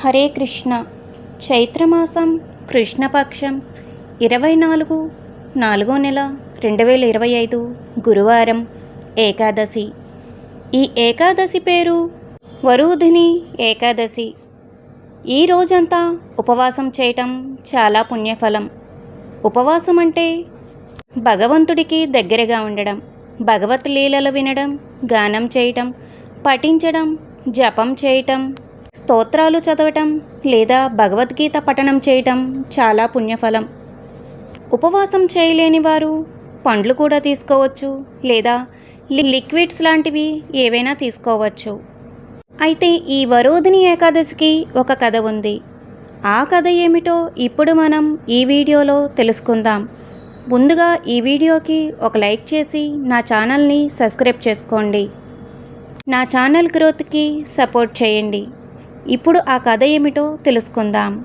హరే కృష్ణ. చైత్రమాసం కృష్ణపక్షం ఇరవై నాలుగు నాలుగో నెల రెండు వేల ఇరవై ఐదు గురువారం ఏకాదశి. ఈ ఏకాదశి పేరు వరుధిని ఏకాదశి. ఈ రోజంతా ఉపవాసం చేయటం చాలా పుణ్యఫలం. ఉపవాసం అంటే భగవంతుడికి దగ్గరగా ఉండడం భగవత్ లీలలు వినడం గానం చేయటం పఠించడం జపం చేయటం స్తోత్రాలు చదవటం లేదా భగవద్గీత పఠనం చేయటం చాలా పుణ్యఫలం. ఉపవాసం చేయలేని వారు పండ్లు కూడా తీసుకోవచ్చు లేదా లి- లిక్విడ్స్ లాంటివి ఏవైనా తీసుకోవచ్చు. అయితే ఈ వరోధిని ఏకాదశికి ఒక కథ ఉంది. ఆ కథ ఏమిటో ఇప్పుడు మనం ఈ వీడియోలో తెలుసుకుందాం. ముందుగా ఈ వీడియోకి ఒక లైక్ చేసి నా ఛానల్ని సబ్స్క్రైబ్ చేసుకోండి. నా ఛానల్ గ్రోత్కి సపోర్ట్ చేయండి. ఇప్పుడు ఆ కథ ఏమిటో తెలుసుకుందాం.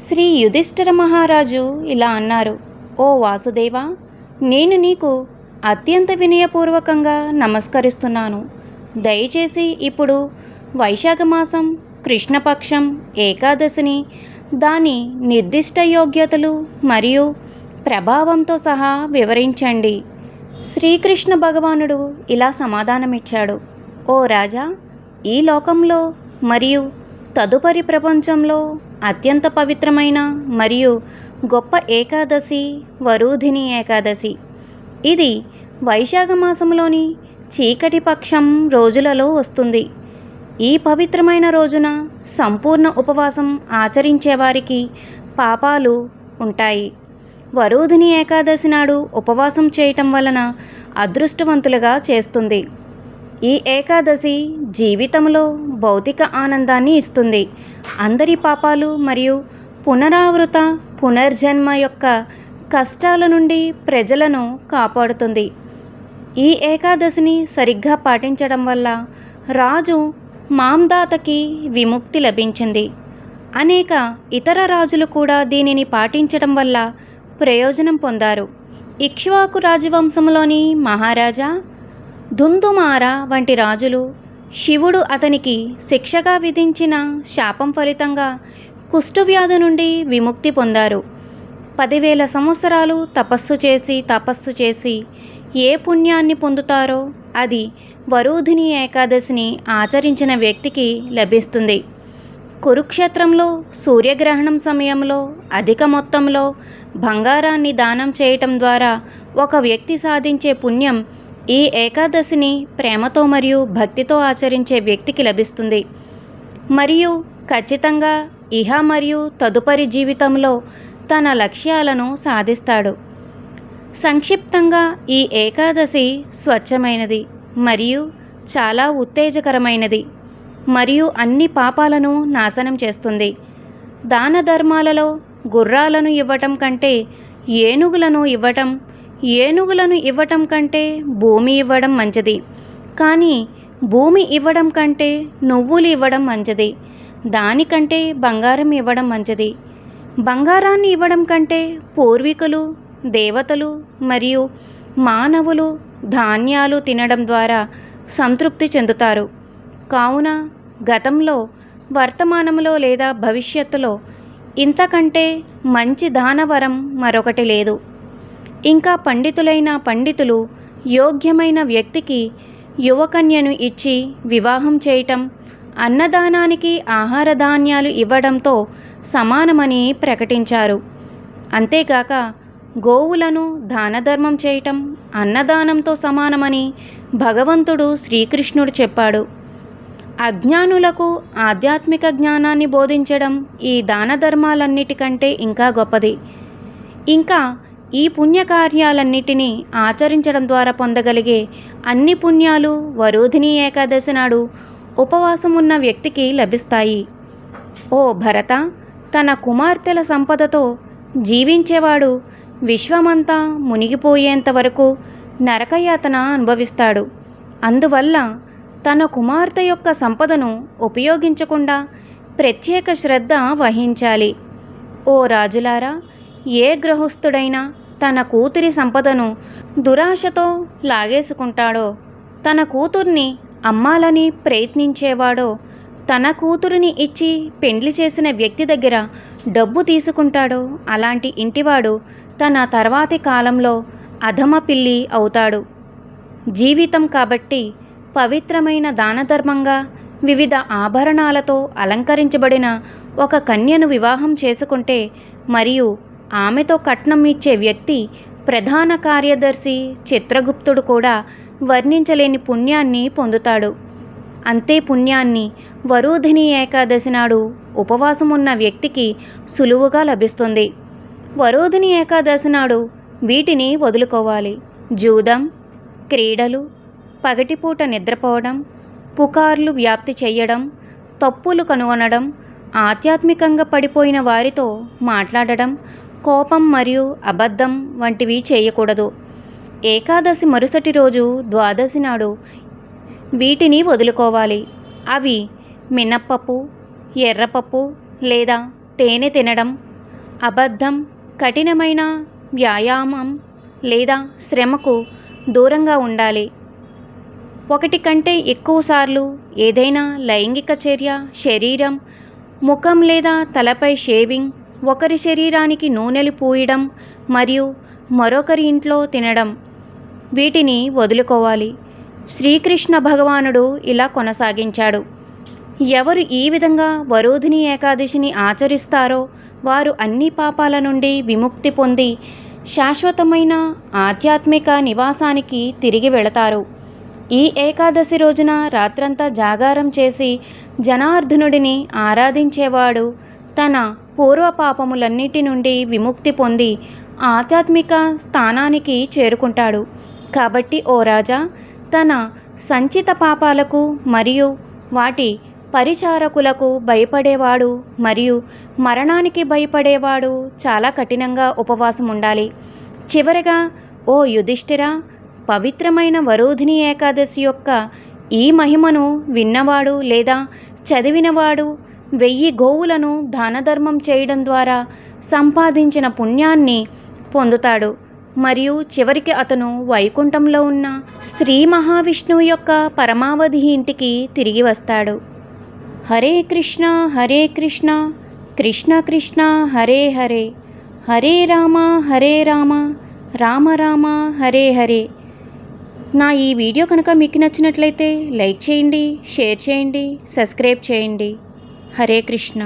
శ్రీ యుధిష్ఠిర మహారాజు ఇలా అన్నారు ఓ వాసుదేవా నేను నీకు అత్యంత వినయపూర్వకంగా నమస్కరిస్తున్నాను. దయచేసి ఇప్పుడు వైశాఖ మాసం కృష్ణపక్షం ఏకాదశిని దాని నిర్దిష్ట యోగ్యతలు మరియు ప్రభావంతో సహా వివరించండి. శ్రీకృష్ణ భగవానుడు ఇలా సమాధానమిచ్చాడు ఓ రాజా ఈ లోకంలో మరియు తదుపరి ప్రపంచంలో అత్యంత పవిత్రమైన మరియు గొప్ప ఏకాదశి వరూధిని ఏకాదశి. ఇది వైశాఖ మాసంలోని చీకటి పక్షం రోజులలో వస్తుంది. ఈ పవిత్రమైన రోజున సంపూర్ణ ఉపవాసం ఆచరించే వారికి పాపాలు ఉంటాయి. వరూధిని ఏకాదశి నాడు ఉపవాసం చేయటం వలన అదృష్టవంతులుగా చేస్తుంది. ఈ ఏకాదశి జీవితంలో భౌతిక ఆనందాన్ని ఇస్తుంది. అందరి పాపాలు మరియు పునరావృత పునర్జన్మ యొక్క కష్టాల నుండి ప్రజలను కాపాడుతుంది. ఈ ఏకాదశిని సరిగ్గా పాటించడం వల్ల రాజు మాందాతకి విముక్తి లభించింది. అనేక ఇతర రాజులు కూడా దీనిని పాటించడం వల్ల ప్రయోజనం పొందారు. ఇక్ష్వాకు రాజవంశంలోని మహారాజా దుందుమార వంటి రాజులు శివుడు అతనికి శిక్షగా విధించిన శాపం ఫలితంగా కుష్ఠవ్యాధి నుండి విముక్తి పొందారు. పదివేల సంవత్సరాలు తపస్సు చేసి తపస్సు చేసి ఏ పుణ్యాన్ని పొందుతారో అది వరూధిని ఏకాదశిని ఆచరించిన వ్యక్తికి లభిస్తుంది. కురుక్షేత్రంలో సూర్యగ్రహణం సమయంలో అధిక మొత్తంలో బంగారాన్ని దానం చేయటం ద్వారా ఒక వ్యక్తి సాధించే పుణ్యం ఈ ఏకాదశిని ప్రేమతో మరియు భక్తితో ఆచరించే వ్యక్తికి లభిస్తుంది. మరియు ఖచ్చితంగా ఇహ మరియు తదుపరి జీవితంలో తన లక్ష్యాలను సాధిస్తాడు. సంక్షిప్తంగా ఈ ఏకాదశి స్వచ్ఛమైనది మరియు చాలా ఉత్తేజకరమైనది మరియు అన్ని పాపాలను నాశనం చేస్తుంది. దాన ధర్మాలలో గుర్రాలను ఇవ్వటం కంటే ఏనుగులను ఇవ్వటం ఏనుగులను ఇవ్వటం కంటే భూమి ఇవ్వడం మంచిది. కానీ భూమి ఇవ్వడం కంటే నువ్వులు ఇవ్వడం మంచిది. దానికంటే బంగారం ఇవ్వడం మంచిది. బంగారాన్ని ఇవ్వడం కంటే పూర్వీకులు దేవతలు మరియు మానవులు ధాన్యాలు తినడం ద్వారా సంతృప్తి చెందుతారు. కావున గతంలో వర్తమానంలో లేదా భవిష్యత్తులో ఇంతకంటే మంచి దానవరం మరొకటి లేదు. ఇంకా పండితులైన పండితులు యోగ్యమైన వ్యక్తికి యువకన్యను ఇచ్చి వివాహం చేయటం అన్నదానానికి ఆహార ధాన్యాలు ఇవ్వడంతో సమానమని ప్రకటించారు. అంతేకాక గోవులను దానధర్మం చేయటం అన్నదానంతో సమానమని భగవంతుడు శ్రీకృష్ణుడు చెప్పాడు. అజ్ఞానులకు ఆధ్యాత్మిక జ్ఞానాన్ని బోధించడం ఈ దాన ధర్మాలన్నిటికంటే ఇంకా గొప్పది. ఇంకా ఈ పుణ్యకార్యాలన్నిటినీ ఆచరించడం ద్వారా పొందగలిగే అన్ని పుణ్యాలు వరోధిని ఏకాదశి నాడు ఉపవాసం ఉన్న వ్యక్తికి లభిస్తాయి. ఓ భరత తన కుమార్తెల సంపదతో జీవించేవాడు విశ్వమంతా మునిగిపోయేంత వరకు నరకయాతన అనుభవిస్తాడు. అందువల్ల తన కుమార్తె యొక్క సంపదను ఉపయోగించకుండా ప్రత్యేక శ్రద్ధ వహించాలి. ఓ రాజులారా ఏ గృహస్థుడైనా తన కూతురి సంపదను దురాశతో లాగేసుకుంటాడో తన కూతుర్ని అమ్మాలని ప్రయత్నించేవాడో తన కూతురిని ఇచ్చి పెండ్లి చేసిన వ్యక్తి దగ్గర డబ్బు తీసుకుంటాడో అలాంటి ఇంటివాడు తన తర్వాతి కాలంలో అధమ పిల్లి అవుతాడు. జీవితం కాబట్టి పవిత్రమైన దానధర్మంగా వివిధ ఆభరణాలతో అలంకరించబడిన ఒక కన్యను వివాహం చేసుకుంటే మరియు ఆమెతో కట్నం ఇచ్చే వ్యక్తి ప్రధాన కార్యదర్శి చిత్రగుప్తుడు కూడా వర్ణించలేని పుణ్యాన్ని పొందుతాడు. అంతే పుణ్యాన్ని వరుధిని ఏకాదశి నాడు ఉపవాసం ఉన్న వ్యక్తికి సులువుగా లభిస్తుంది. వరోధిని ఏకాదశి నాడు వీటిని వదులుకోవాలి. జూదం క్రీడలు పగటిపూట నిద్రపోవడం పుకార్లు వ్యాప్తి చేయడం తప్పులు కనుగొనడం ఆధ్యాత్మికంగా పడిపోయిన వారితో మాట్లాడడం కోపం మరియు అబద్ధం వంటివి చేయకూడదు. ఏకాదశి మరుసటి రోజు ద్వాదశి నాడు వీటిని వదులుకోవాలి. అవి మినప్పప్పు ఎర్రపప్పు లేదా తేనె తినడం అబద్ధం కఠినమైన వ్యాయామం లేదా శ్రమకు దూరంగా ఉండాలి. ఒకటి కంటే ఎక్కువసార్లు ఏదైనా లైంగిక చర్య శరీరం ముఖం లేదా తలపై షేవింగ్ ఒకరి శరీరానికి నూనెలు పూయడం మరియు మరొకరి ఇంట్లో తినడం. వీటిని వదులుకోవాలి. శ్రీకృష్ణ భగవానుడు ఇలా కొనసాగించాడు. ఎవరు ఈ విధంగా వరోధిని ఏకాదశిని ఆచరిస్తారో వారు అన్ని పాపాల నుండి విముక్తి పొంది శాశ్వతమైన ఆధ్యాత్మిక నివాసానికి తిరిగి వెళతారు. ఈ ఏకాదశి రోజున రాత్రంతా జాగారం చేసి జనార్దనుడిని ఆరాధించేవాడు తన పూర్వ పాపములన్నిటి నుండి విముక్తి పొంది ఆధ్యాత్మిక స్థానానికి చేరుకుంటాడు. కాబట్టి ఓ రాజా తన సంచిత పాపాలకు మరియు వాటి పరిచారకులకు భయపడేవాడు మరియు మరణానికి భయపడేవాడు చాలా కఠినంగా ఉపవాసం ఉండాలి. చివరగా ఓ యుధిష్ఠిర పవిత్రమైన వరోధిని ఏకాదశి యొక్క ఈ మహిమను విన్నవాడు లేదా చదివినవాడు వెయ్యి గోవులను దానధర్మం చేయడం ద్వారా సంపాదించిన పుణ్యాన్ని పొందుతాడు. మరియు చివరికి అతను వైకుంఠంలో ఉన్న శ్రీ మహావిష్ణువు యొక్క పరమావధి ఇంటికి తిరిగి వస్తాడు. హరే కృష్ణ హరే కృష్ణ కృష్ణ కృష్ణ హరే హరే హరే రామ హరే రామ రామ రామ హరే హరే. నా ఈ వీడియో కనుక మీకు నచ్చినట్లయితే లైక్ చేయండి షేర్ చేయండి సబ్స్క్రైబ్ చేయండి. హరే కృష్ణ